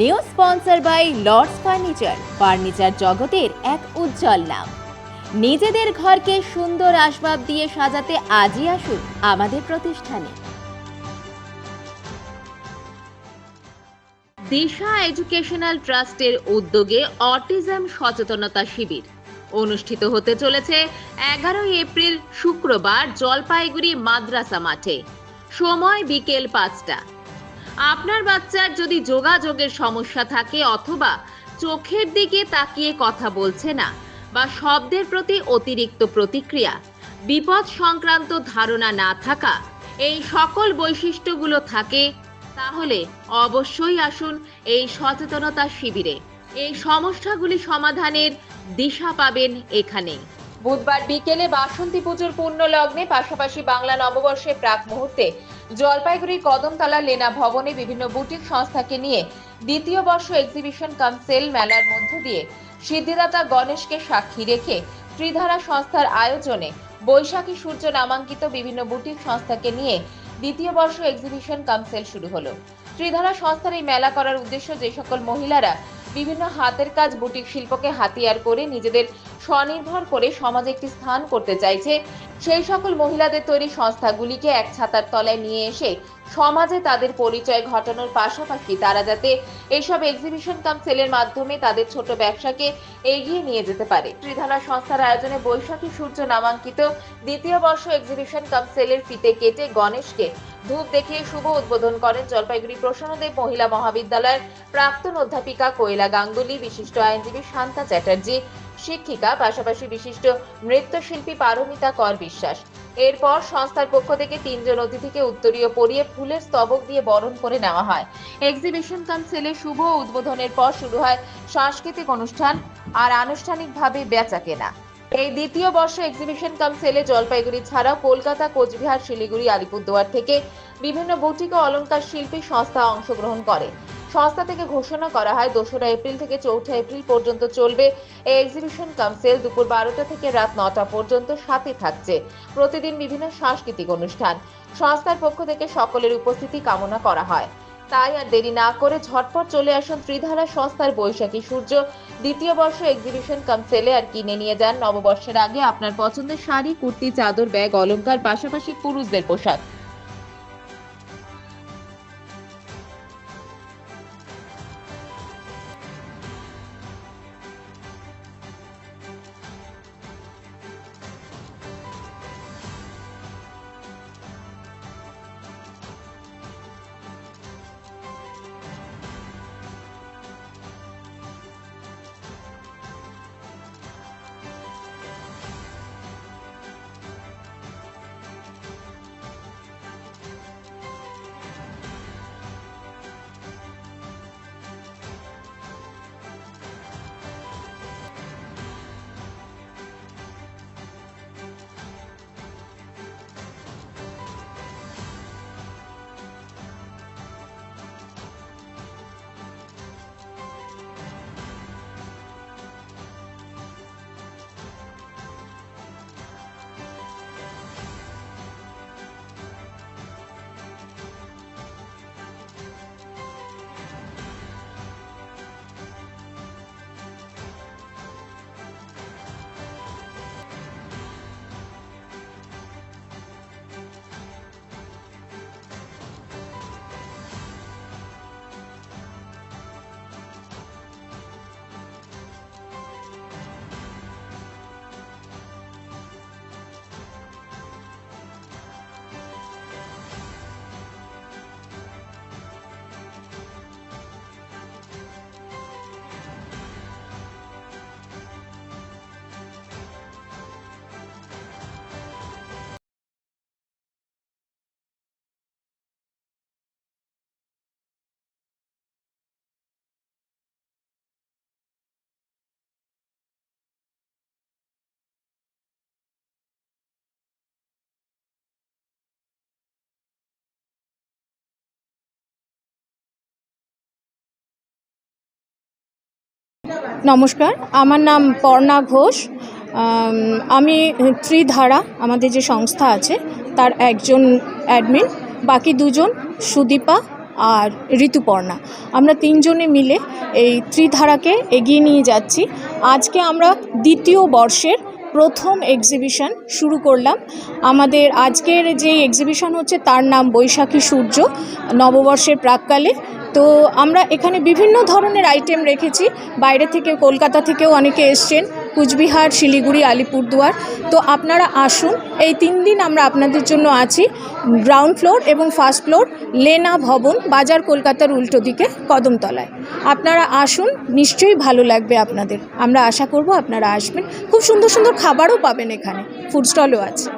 New sponsor by Lords furniture. Furniture জগতের এক উজ্জ্বল নাম। নিজেদের ঘরকে সুন্দর আসবাব দিয়ে সাজাতে আজই আসুন আমাদের প্রতিষ্ঠানে। দিশা এডুকেশনাল ট্রাস্টের উদ্যোগে অটিজম সচেতনতা শিবির। অনুষ্ঠিত হতে চলেছে এগারোই এপ্রিল শুক্রবার জলপাইগুড়ি মাদ্রাসা মাঠে। সময় বিকেল পাঁচটা। আপনার বাচ্চার যদি যোগাযোগের সমস্যা থাকে অথবা চোখের দিকে তাকিয়ে কথা বলছে না বা শব্দের প্রতি অতিরিক্ত প্রতিক্রিয়া, বিপদ সংক্রান্ত ধারণা না থাকা এই সকল বৈশিষ্ট্যগুলো থাকে, তাহলে অবশ্যই আসুন এই সচেতনতা শিবিরে। এই সমস্যাগুলি সমাধানের দিশা পাবেন এখানে বুধবার বিকেলে বাসন্তী পুজোর পূর্ণ লগ্নে পাশাপাশি বাংলা নববর্ষের প্রাক মুহূর্তে জলপাইগুড়ির কদমতলা লেনা ভবনে বিভিন্ন বুটিক সংস্থাকে নিয়ে দ্বিতীয় বর্ষ এক্সিবিশন কাম সেল মেলার মধ্য দিয়ে সিদ্ধিদাতা গণেশকে সাক্ষী রেখে ত্রিধারা সংস্থার আয়োজনে বৈশাখী সূর্য নামাঙ্কিত বিভিন্ন বুটিক সংস্থাকে নিয়ে দ্বিতীয় বর্ষ এক্সিবিশন কাম সেল শুরু হলো। ত্রিধারা সংস্থার এই মেলা করার উদ্দেশ্য যে সকল মহিলারা বিভিন্ন হাতের কাজ বুটিক শিল্পকে হাতিয়ার করে নিজেদের স্বনির্ভর করে সমাজে একটি স্থান করতে চাইছে সেই সকল মহিলাদের তৈরি সংস্থাগুলিকে এক ছাতার তলায় নিয়ে এসে সমাজে তাদের পরিচয় ঘটানোর পাশাপাশি তারা যাতে এইসব এক্সিবিশন কাম সেলের মাধ্যমে তাদের ছোট ব্যবসাকে এগিয়ে নিয়ে যেতে পারে। ত্রিধারা সংস্থার আয়োজনে বৈশাখী সূর্য নামাঙ্কিত দ্বিতীয় বর্ষ এক্সিবিশন কাম সেলের ফিতে কেটে গণেশকে ধূপ দেখিয়ে শুভ উদ্বোধন করেন জলপাইগুড়ি প্রসন্নদেব মহিলা মহাবিদ্যালয়ের প্রাক্তন অধ্যাপিকা কৈলা গাঙ্গুলি বিশিষ্ট আইনজীবী শান্তা চ্যাটার্জি। শিক্ষিকা, পাশাপাশি বিশিষ্ট নৃত্যশিল্পী পারমিতা কর বিশ্বাস। এরপর সংস্থার পক্ষ থেকে তিনজন অতিথিকে উত্তরীয় পরিয়ে ফুলের স্তবক দিয়ে বরণ করে নেওয়া হয়। এক্সিবিশন কাউন্সিলের শুভ উদ্বোধনের পর শুরু হয় সাংস্কৃতিক অনুষ্ঠান আর আনুষ্ঠানিকভাবে বেচা কেনা এই দ্বিতীয় বর্ষ এক্সিবিশন কাম সেলে জলপাইগুড়ি ছাড়াও কলকাতা, কোচবিহার, শিলিগুড়ি, আলিপুরদুয়ার থেকে বিভিন্ন বুটিক ও অলংকার শিল্পী সংস্থা অংশগ্রহণ করে। সংস্থা থেকে ঘোষণা করা হয়, দোসরা এপ্রিল থেকে চৌঠা এপ্রিল পর্যন্ত চলবে। এই এক্সিবিশন কাম সেল দুপুর বারোটা থেকে রাত নটা পর্যন্ত সাথে থাকছে। প্রতিদিন বিভিন্ন সাংস্কৃতিক অনুষ্ঠান। সংস্থার পক্ষ থেকে সকলের উপস্থিতি কামনা করা হয়। তাই আর দেরি না করে ঝটপট চলে আসুন ত্রিধারা সংস্থার বৈশাখী সূর্য। দ্বিতীয় বর্ষ এক্সিবিশন কাম সেলে আর কিনে নিয়ে যান। নববর্ষের আগে আপনার পছন্দের শাড়ি, কুর্তি, চাদর, ব্যাগ, অলংকার, পাশাপাশি পুরুষদের পোশাক। নমস্কার, আমার নাম পর্ণা ঘোষ। আমি ত্রিধারা, আমাদের যে সংস্থা আছে, তার একজন অ্যাডমিন বাকি দুজন সুদীপা আর ঋতুপর্ণা। আমরা তিনজনে মিলে এই ত্রিধারাকে এগিয়ে নিয়ে যাচ্ছি। আজকে আমরা দ্বিতীয় বর্ষের প্রথম এক্সিবিশন শুরু করলাম। আমাদের আজকের যে এক্সিবিশন হচ্ছে, তার নাম বৈশাখী সূর্য, নববর্ষের প্রাককালে। তো আমরা এখানে বিভিন্ন ধরনের আইটেম রেখেছি। বাইরে থেকে কলকাতা থেকেও অনেকে এসছেন। কুচবিহার, শিলিগুড়ি, আলিপুরদুয়ার। তো আপনারা আসুন। এই তিন দিন আমরা আপনাদের জন্য আছি। গ্রাউন্ড ফ্লোর এবং ফার্স্ট ফ্লোর লেনা ভবন, বাজার কলকাতার উল্টো দিকে, কদমতলায়। আপনারা আসুন, নিশ্চয়ই ভালো লাগবে আপনাদের। আমরা আশা করব আপনারা আসবেন। খুব সুন্দর সুন্দর খাবারও পাবেন এখানে। ফুড স্টলও আছে।